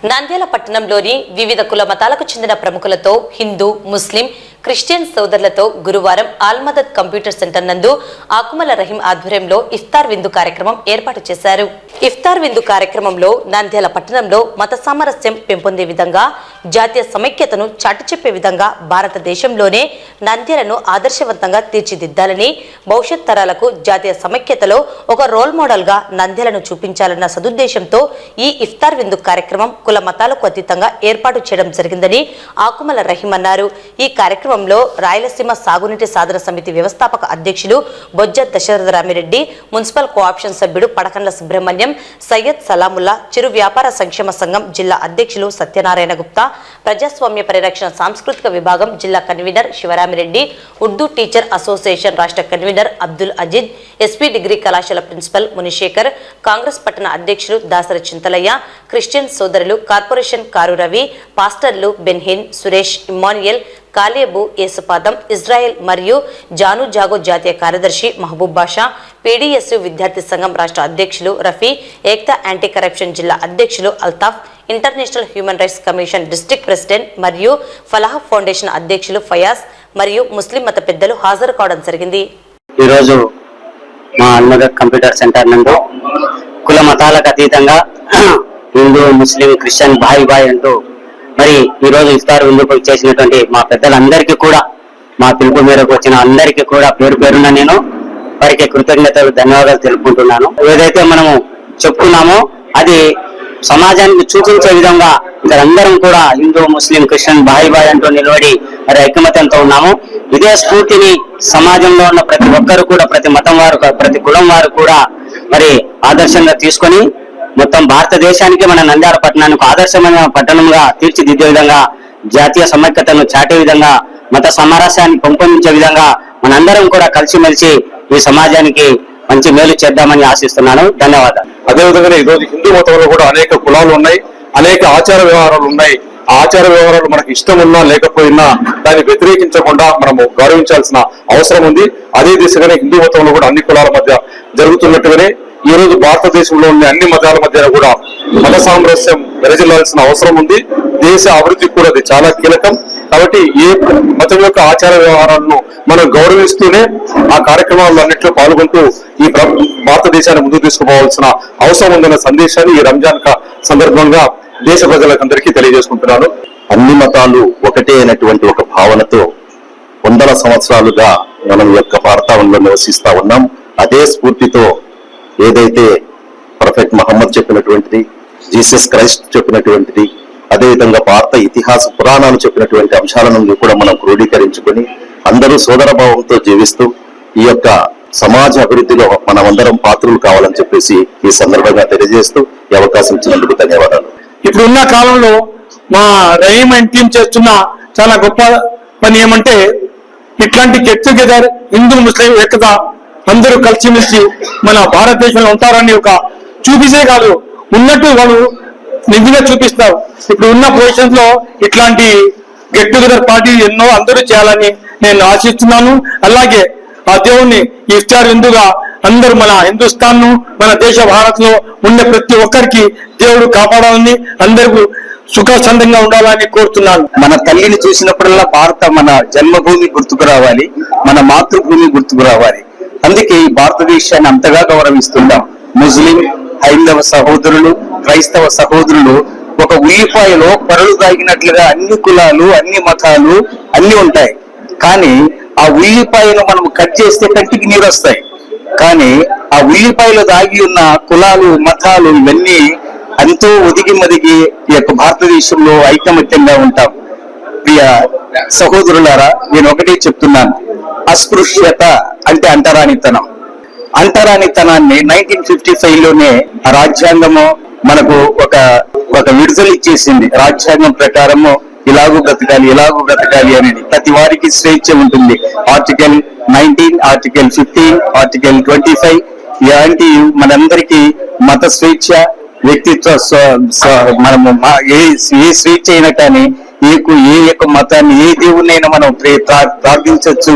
నంద్యాల పట్టణంలోని వివిధ కుల మతాలకు చెందిన ప్రముఖులతో హిందూ ముస్లిం క్రిస్టియన్ సోదరులతో గురువారం ఆల్మదత్ కంప్యూటర్ సెంటర్ నందు ఆకుమల రహీం ఆధ్వర్యంలో ఇఫ్తార్ విందు కార్యక్రమం ఏర్పాటు చేశారు. ఇఫ్తార్ విందు కార్యక్రమంలో నంద్యాల పట్టణంలో మత సామరస్యం పెంపొందే విధంగా జాతీయ సమైక్యతను చాటి చెప్పే విధంగా భారతదేశంలోనే నంద్యాలను ఆదర్శవంతంగా తీర్చిదిద్దాలని భవిష్యత్ తరాలకు జాతీయ సమైక్యతలో ఒక రోల్ మోడల్గా నంద్యాలను చూపించాలన్న సదుద్దేశంతో ఈ ఇఫ్తార్ విందు కార్యక్రమం కుల మతాలకు అతీతంగా ఏర్పాటు చేయడం జరిగిందని ఆకుమల రహీం అన్నారు. ఈ కార్యక్రమం కార్యక్రమంలో రాయలసీమ సాగునీటి సాధన సమితి వ్యవస్థాపక అధ్యక్షులు బొజ్జ దశరథ రామిరెడ్డి మున్సిపల్ కోఆప్షన్ సభ్యుడు పడకండ్ల సుబ్రహ్మణ్యం సయ్యద్ సలాముల్లా చిరు వ్యాపార సంక్షేమ సంఘం జిల్లా అధ్యక్షులు సత్యనారాయణ గుప్తా ప్రజాస్వామ్య పరిరక్షణ సాంస్కృతిక విభాగం జిల్లా convener Sivaramireddy Urdu teacher association రాష్ట్ర convener Abdul Ajeed SP degree కళాశాల ప్రిన్సిపల్ మునిశేఖర్ కాంగ్రెస్ పట్టణ అధ్యక్షులు దాసరి చింతలయ్య క్రిస్టియన్ సోదరులు కార్పొరేషన్ కారు రవి పాస్టర్లు బెన్హిన్ సురేష్ ఇమ్మానియల్ కాలేబు యేసుపాదం ఇజ్రాయెల్ మరియు జాను జాగో జాతీయ కార్యదర్శి మహబూబ్ బాషా పీడీఎస్యు విద్యార్థి సంఘం రాష్ట్ర అధ్యక్షులు రఫీ ఏక్తా యాంటీ కరప్షన్ జిల్లా అధ్యక్షులు Altaf international human rights commission district president మరియు ఫలాహ్ ఫౌండేషన్ అధ్యక్షులు ఫయాజ్ మరియు ముస్లిం మత పెద్దలు హాజరు కావడం జరిగింది. ఈరోజు మా అల్మదర్ కంప్యూటర్ సెంటర్ నందు కుల మతాలకు అతీతంగా హిందూ ముస్లిం క్రిస్టియన్ బాయ్ బాయ్ అంటూ మరి ఈ రోజు ఇస్తారు విందుకు చేసినటువంటి మా పెద్దలందరికీ కూడా మా పిలుపు మేరకు వచ్చిన అందరికీ కూడా పేరు పేరున నేను వారికి కృతజ్ఞతలు ధన్యవాదాలు తెలుపుకుంటున్నాను. ఏదైతే మనము చెప్పుకున్నామో అది సమాజానికి చూపించే విధంగా ఇక్కడ అందరం కూడా హిందూ ముస్లిం క్రిస్టియన్ బాయి బాయ్ అంటూ నిలబడి మరి ఐకమత్యంతో ఉన్నాము. ఇదే స్ఫూర్తిని సమాజంలో ఉన్న ప్రతి ఒక్కరు కూడా ప్రతి మతం వారు ప్రతి కులం వారు కూడా మరి ఆదర్శంగా తీసుకొని మొత్తం భారతదేశానికి మన నంద్యాల పట్టణానికి ఆదర్శమైన పట్టణంగా తీర్చిదిద్దే విధంగా జాతీయ సమైక్యతను చాటే విధంగా మత సమరస్యాన్ని పెంపొందించే విధంగా మనందరం కూడా కలిసిమెలిసి ఈ సమాజానికి మంచి మేలు చేద్దామని ఆశిస్తున్నాను. ధన్యవాదాలు. అదేవిధంగా ఈరోజు హిందూ మతంలో కూడా అనేక కులాలు ఉన్నాయి అనేక ఆచార వ్యవహారాలు ఉన్నాయి. ఆ ఆచార వ్యవహారాలు మనకు ఇష్టం ఉన్నా లేకపోయినా దాన్ని వ్యతిరేకించకుండా మనము గౌరవించాల్సిన అవసరం ఉంది. అదే దిశగానే హిందూ మతంలో కూడా అన్ని కులాల మధ్య జరుగుతున్నట్టుగానే ఈ రోజు భారతదేశంలో ఉన్న అన్ని మతాల మధ్య కూడా మత సామరస్యం వెరజిల్లాల్సిన అవసరం ఉంది. దేశ అభివృద్ధికి కూడా అది చాలా కీలకం. కాబట్టి ఏ మతం యొక్క ఆచార వ్యవహారాలను మనం గౌరవిస్తూనే ఆ కార్యక్రమాల్లో అన్నింటిలో పాల్గొంటూ ఈ భారతదేశాన్ని ముందుకు తీసుకుపోవాల్సిన అవసరం ఉందన్న సందేశాన్ని ఈ రంజాన్ సందర్భంగా దేశ ప్రజలకందరికీ తెలియజేసుకుంటున్నాను. అన్ని మతాలు ఒకటే అయినటువంటి ఒక భావనతో వందల సంవత్సరాలుగా మనం యొక్క భారతావనంలో నివసిస్తా ఉన్నాం. అదే స్ఫూర్తితో ఏదైతే ప్రొఫెట్ మహమ్మద్ చెప్పినటువంటిది జీసస్ క్రైస్ట్ చెప్పినటువంటిది అదేవిధంగా భారత ఇతిహాస పురాణాలు చెప్పినటువంటి అంశాలను కూడా మనం క్రోడీకరించుకొని అందరూ సోదరభావంతో జీవిస్తూ ఈ యొక్క సమాజ అభివృద్ధిలో మనమందరం పాత్రలు కావాలని చెప్పేసి ఈ సందర్భంగా తెలియజేస్తూ ఈ అవకాశం ఇచ్చినందుకు ధన్యవాదాలు. ఇప్పుడున్న కాలంలో మా రహీమ్ అండ్ టీం చేస్తున్న చాలా గొప్ప పని ఏమంటే ఇట్లాంటి గెట్ టుగెదర్ హిందూ ముస్లిం ఏకత అందరూ కలిసిమెలిసి మన భారతదేశంలో ఉంటారని ఒక చూపిసే కాదు. ఉన్నట్టు వాళ్ళు నిజంగా చూపిస్తారు. ఇప్పుడు ఉన్న పొజిషన్స్లో ఇట్లాంటి గెట్ టుగెదర్ పార్టీ ఎన్నో అందరూ చేయాలని నేను ఆశిస్తున్నాను. అలాగే ఆ దేవుణ్ణి ఇఫ్తార్ ఎందుగా అందరూ మన హిందుస్థాన్ను మన దేశ భారత్లో ఉండే ప్రతి ఒక్కరికి దేవుడు కాపాడాలని అందరికీ సుఖసందంగా ఉండాలని కోరుతున్నాను. మన తల్లిని చూసినప్పుడల్లా భారత మన జన్మభూమి గుర్తుకు రావాలి. మన మాతృభూమి గుర్తుకు రావాలి. అందుకే ఈ భారతదేశాన్ని అంతగా గౌరవిస్తుందాం ముస్లిం హైందవ సహోదరులు క్రైస్తవ సహోదరులు ఒక ఉల్లిపాయలో పరులు దాగినట్లుగా అన్ని కులాలు అన్ని మతాలు అన్ని ఉంటాయి. కానీ ఆ ఉల్లిపాయను మనం కట్ చేస్తే కంటికి నీరు వస్తాయి కానీ ఆ ఉల్లిపాయలో దాగి ఉన్న కులాలు మతాలు ఇవన్నీ ఎంతో ఒదిగి మదిగి ఈ యొక్క భారతదేశంలో ఐకమత్యంగా ఉంటాం. ప్రియ సహోదరులారా నేను ఒకటే చెప్తున్నాను. అస్పృశ్యత అంటే అంటరానితనం. అంటరానితనాన్ని నైన్టీన్ ఫిఫ్టీ ఫైవ్లోనే రాజ్యాంగము మనకు ఒక ఒక విడుదల ఇచ్చేసింది రాజ్యాంగం ప్రకారము ఇలాగూ బ్రతకాలి ఇలాగూ బ్రతకాలి అనేది ప్రతి వారికి స్వేచ్ఛ ఉంటుంది. Article nineteen article fifteen article twenty five ఇలాంటి మనందరికీ మత స్వేచ్ఛ వ్యక్తిత్వ మనము ఏ ఏ స్వేచ్ఛ అయినా కానీ ఏ ఏ యొక్క మతాన్ని ఏ దేవుణ్ణైనా మనం ప్రే- ప్రార్థించవచ్చు.